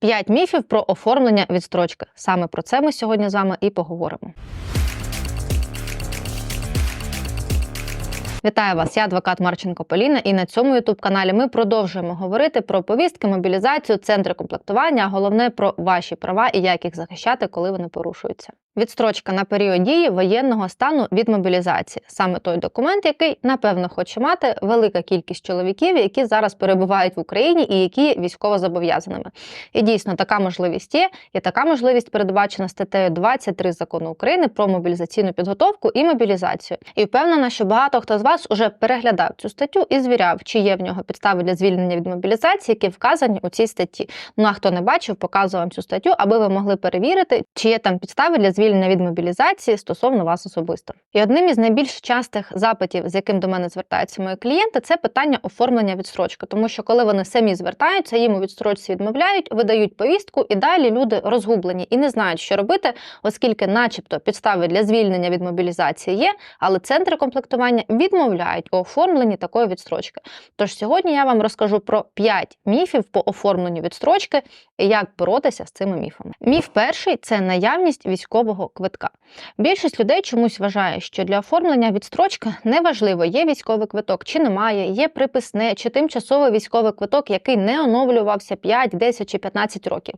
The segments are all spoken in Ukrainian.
П'ять міфів про оформлення відстрочки. Саме про це ми сьогодні з вами і поговоримо. Вітаю вас, я адвокат Марченко Поліна, і на цьому ютуб каналі ми продовжуємо говорити про повістки, мобілізацію, центри комплектування, а головне про ваші права і як їх захищати, коли вони порушуються. Відстрочка на період дії воєнного стану від мобілізації саме той документ, який напевно хоче мати велика кількість чоловіків, які зараз перебувають в Україні і які є військовозобов'язаними. І дійсно така можливість є, і така можливість передбачена статтею 23 закону України про мобілізаційну підготовку і мобілізацію. І впевнена, що багато хто з вас уже переглядав цю статтю і звіряв, чи є в нього підстави для звільнення від мобілізації, які вказані у цій статті. Ну а хто не бачив, показую вам цю статтю, аби ви могли перевірити, чи є там підстави для звільнення від мобілізації стосовно вас особисто. І одним із найбільш частих запитів, з яким до мене звертаються мої клієнти, це питання оформлення відстрочки, тому що коли вони самі звертаються, їм у відстрочці відмовляють, видають повістку, і далі люди розгублені і не знають, що робити, оскільки, начебто, підстави для звільнення від мобілізації є, але центри комплектування відмовляють у оформленні такої відстрочки. Тож сьогодні я вам розкажу про 5 міфів по оформленню відстрочки і як боротися з цими міфами. Міф перший це наявність військового квитка. Більшість людей чомусь вважає, що для оформлення відстрочки неважливо, є військовий квиток чи немає, є приписне чи тимчасовий військовий квиток, який не оновлювався 5, 10 чи 15 років.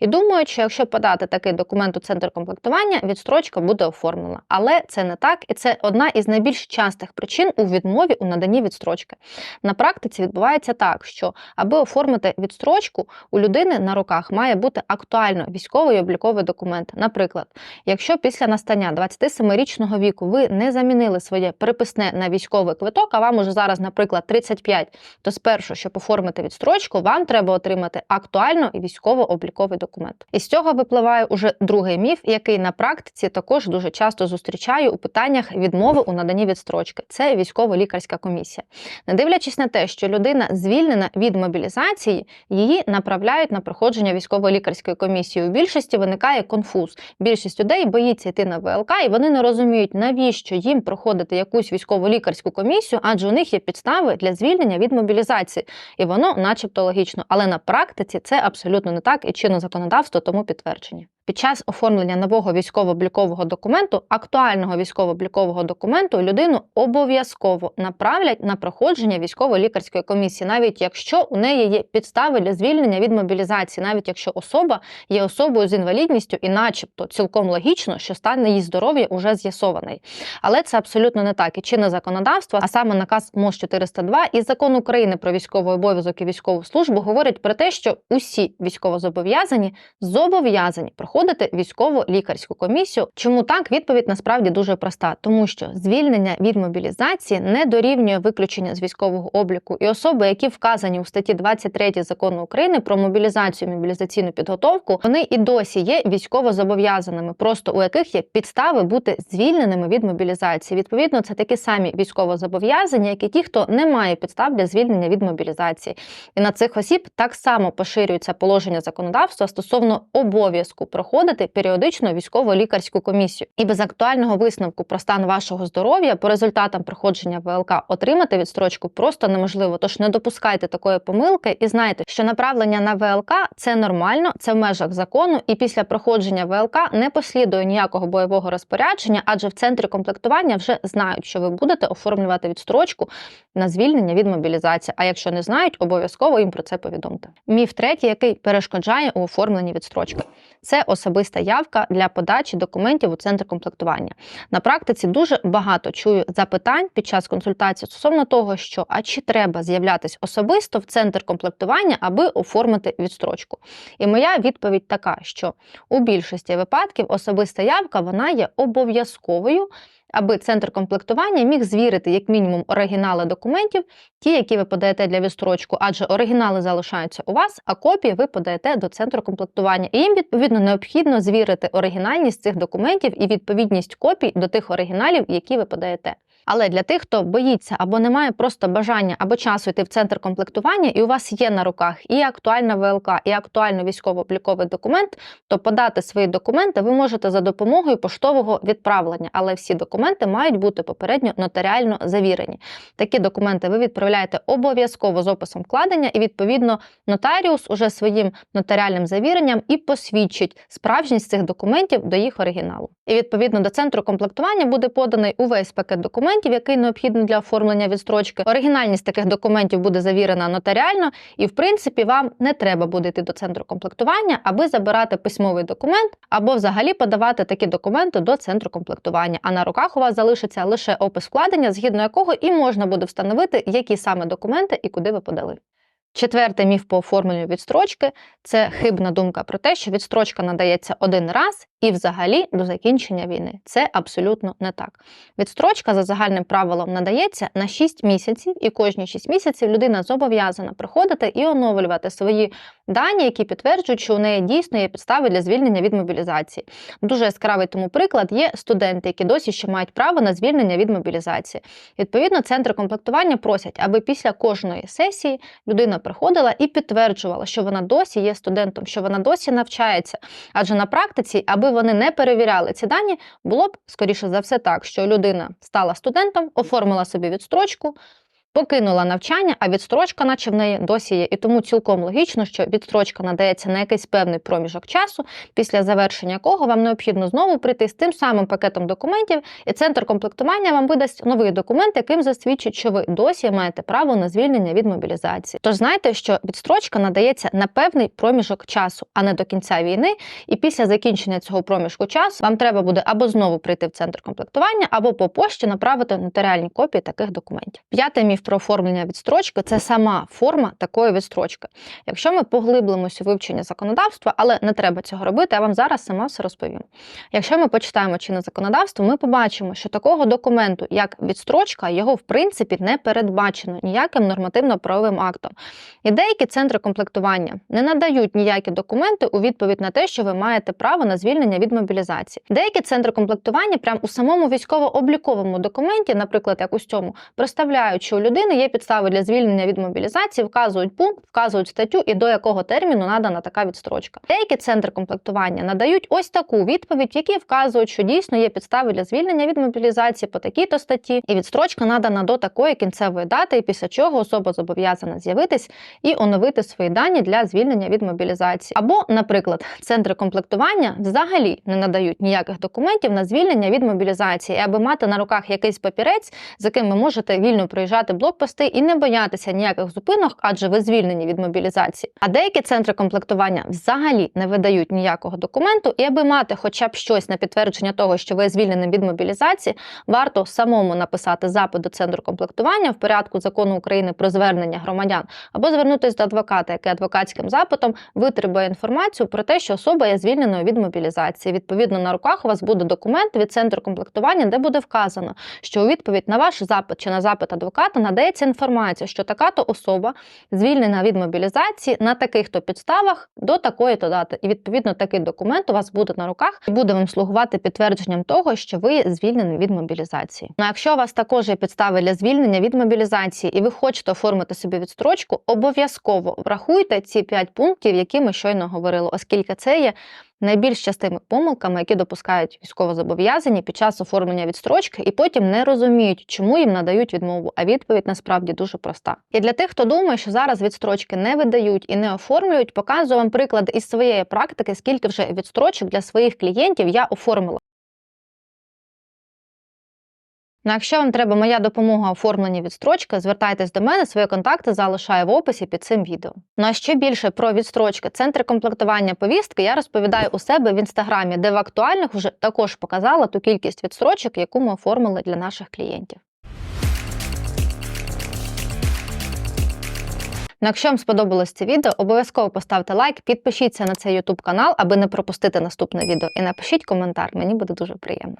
І думають, що якщо подати такий документ у центр комплектування, відстрочка буде оформлена. Але це не так, і це одна із найбільш частих причин у відмові у наданні відстрочки. На практиці відбувається так, що аби оформити відстрочку, у людини на руках має бути актуально військовий обліковий документ. Наприклад, якщо після настання 27-річного віку ви не замінили своє переписне на військовий квиток, а вам уже зараз, наприклад, 35, то спершу, щоб оформити відстрочку, вам треба отримати актуально і військово-обліковий документ. І з цього випливає уже другий міф, який на практиці також дуже часто зустрічаю у питаннях відмови у наданні відстрочки. Це військово-лікарська комісія. Не дивлячись на те, що людина звільнена від мобілізації, її направляють на проходження військово-лікарської комісії. У більшості виникає конфуз. Більшість людей боїться йти на ВЛК, і вони не розуміють, навіщо їм проходити якусь військово-лікарську комісію, адже у них є підстави для звільнення від мобілізації, і воно, начебто, логічно. Але на практиці це абсолютно не так, і чинно законодавство тому підтвердження. Під час оформлення нового військово-облікового документу, актуального військово-облікового документу, людину обов'язково направлять на проходження військово-лікарської комісії, навіть якщо у неї є підстави для звільнення від мобілізації, навіть якщо особа є особою з інвалідністю, і, начебто, цілком логічно, що стан її здоров'я уже з'ясований. Але це абсолютно не так. І чинне законодавство, а саме наказ МОЗ 402 і закон України про військовий обов'язок і військову службу говорять про те, що усі військовозобов'язані зобов'язані проходити військово-лікарську комісію. Чому так? Відповідь насправді дуже проста, тому що звільнення від мобілізації не дорівнює виключення з військового обліку, і особи, які вказані у статті 23 закону України про мобілізацію і мобілізаційну підготовку, вони і досі є військово-зобов'язаними, просто у яких є підстави бути звільненими від мобілізації. Відповідно, це такі самі військово-зобов'язані, як і ті, хто не має підстав для звільнення від мобілізації. І на цих осіб так само поширюється положення законодавства стосовно обов'язку проходити періодично військово-лікарську комісію. І без актуального висновку про стан вашого здоров'я по результатам проходження ВЛК отримати відстрочку просто неможливо. Тож не допускайте такої помилки і знайте, що направлення на ВЛК це нормально, це в межах закону, і після проходження ВЛК не послідує ніякого бойового розпорядження, адже в центрі комплектування вже знають, що ви будете оформлювати відстрочку на звільнення від мобілізації. А якщо не знають, обов'язково їм про це повідомте. Міф третій, який перешкоджає у оформленні відстрочки. Це особиста явка для подачі документів у центр комплектування. На практиці дуже багато чую запитань під час консультації стосовно того, що а чи треба з'являтись особисто в центр комплектування, аби оформити відстрочку. І моя відповідь така, що у більшості випадків особиста явка вона є обов'язковою. Аби центр комплектування міг звірити як мінімум оригінали документів, ті, які ви подаєте для відстрочку, адже оригінали залишаються у вас, а копії ви подаєте до центру комплектування. І їм відповідно необхідно звірити оригінальність цих документів і відповідність копій до тих оригіналів, які ви подаєте. Але для тих, хто боїться або не має просто бажання або часу йти в центр комплектування, і у вас є на руках і актуальна ВЛК, і актуально військово-обліковий документ, то подати свої документи ви можете за допомогою поштового відправлення, але всі документи мають бути попередньо нотаріально завірені. Такі документи ви відправляєте обов'язково з описом вкладення, і відповідно нотаріус уже своїм нотаріальним завіренням і посвідчить справжність цих документів до їх оригіналу. І відповідно до центру комплектування буде поданий увесь пакет документів, який необхідний для оформлення відстрочки. Оригінальність таких документів буде завірена нотаріально, і в принципі вам не треба буде йти до центру комплектування, аби забирати письмовий документ або взагалі подавати такі документи до центру комплектування. А на руках у вас залишиться лише опис вкладення, згідно якого і можна буде встановити, які саме документи і куди ви подали. Четвертий міф по оформленню відстрочки це хибна думка про те, що відстрочка надається один раз і взагалі до закінчення війни. Це абсолютно не так. Відстрочка за загальним правилом надається на 6 місяців, і кожні 6 місяців людина зобов'язана приходити і оновлювати свої дані, які підтверджують, що у неї дійсно є підстави для звільнення від мобілізації. Дуже яскравий тому приклад є студенти, які досі ще мають право на звільнення від мобілізації. Відповідно, центри комплектування просять, аби після кожної сесії людина приходила і підтверджувала, що вона досі є студентом, що вона досі навчається. Адже на практиці, аби вони не перевіряли ці дані, було б скоріше за все так, що людина стала студентом, оформила собі відстрочку. Покинула навчання, а відстрочка, наче в неї досі є. І тому цілком логічно, що відстрочка надається на якийсь певний проміжок часу, після завершення якого вам необхідно знову прийти з тим самим пакетом документів, і центр комплектування вам видасть новий документ, яким засвідчить, що ви досі маєте право на звільнення від мобілізації. Тож знайте, що відстрочка надається на певний проміжок часу, а не до кінця війни. І після закінчення цього проміжку часу вам треба буде або знову прийти в центр комплектування, або по пошті направити нотаріальні копії таких документів. П'ятий міф про оформлення відстрочки це сама форма такої відстрочки. Якщо ми поглиблимося у вивчення законодавства, але не треба цього робити, я вам зараз сама все розповім. Якщо ми почитаємо чинне законодавство, ми побачимо, що такого документу, як відстрочка, його в принципі не передбачено ніяким нормативно-правовим актом. І деякі центри комплектування не надають ніякі документи у відповідь на те, що ви маєте право на звільнення від мобілізації. Деякі центри комплектування прямо у самому військово-обліковому документі, наприклад, як у цьому, проставляють, що у людини є підстави для звільнення від мобілізації, вказують пункт, вказують статтю і до якого терміну надана така відстрочка. Деякі центри комплектування надають ось таку відповідь, які вказують, що дійсно є підстави для звільнення від мобілізації по такій-то статті, і відстрочка надана до такої кінцевої дати, і після чого особа зобов'язана з'явитись і оновити свої дані для звільнення від мобілізації. Або, наприклад, центри комплектування взагалі не надають ніяких документів на звільнення від мобілізації, аби мати на руках якийсь папірець, з яким ви можете вільно проїжджати блокпости і не боятися ніяких зупинок, адже ви звільнені від мобілізації. А деякі центри комплектування взагалі не видають ніякого документу, і аби мати хоча б щось на підтвердження того, що ви звільнені від мобілізації, варто самому написати запит до центру комплектування в порядку закону України про звернення громадян, або звернутися до адвоката, який адвокатським запитом витребує інформацію про те, що особа є звільненою від мобілізації. Відповідно, на руках у вас буде документ від центру комплектування, де буде вказано, що у відповідь на ваш запит чи на запит адвоката надається інформація, що така то особа звільнена від мобілізації на таких то підставах до такої то дати. І відповідно такий документ у вас буде на руках і буде вам слугувати підтвердженням того, що ви звільнені від мобілізації. Ну а якщо у вас також є підстави для звільнення від мобілізації, і ви хочете оформити собі відстрочку, обов'язково врахуйте ці 5 пунктів, які ми щойно говорили, оскільки це є найбільш частими помилками, які допускають військовозобов'язані під час оформлення відстрочки, і потім не розуміють, чому їм надають відмову. А відповідь насправді дуже проста. І для тих, хто думає, що зараз відстрочки не видають і не оформлюють, показую вам приклад із своєї практики, скільки вже відстрочок для своїх клієнтів я оформила. Ну, якщо вам треба моя допомога у відстрочки, звертайтесь до мене, свої контакти залишаю в описі під цим відео. Ну а ще більше про відстрочки, центри комплектування повістки я розповідаю у себе в інстаграмі, де в актуальних вже також показала ту кількість відстрочок, яку ми оформили для наших клієнтів. Ну, якщо вам сподобалось це відео, обов'язково поставте лайк, підпишіться на цей YouTube канал, аби не пропустити наступне відео, і напишіть коментар, мені буде дуже приємно.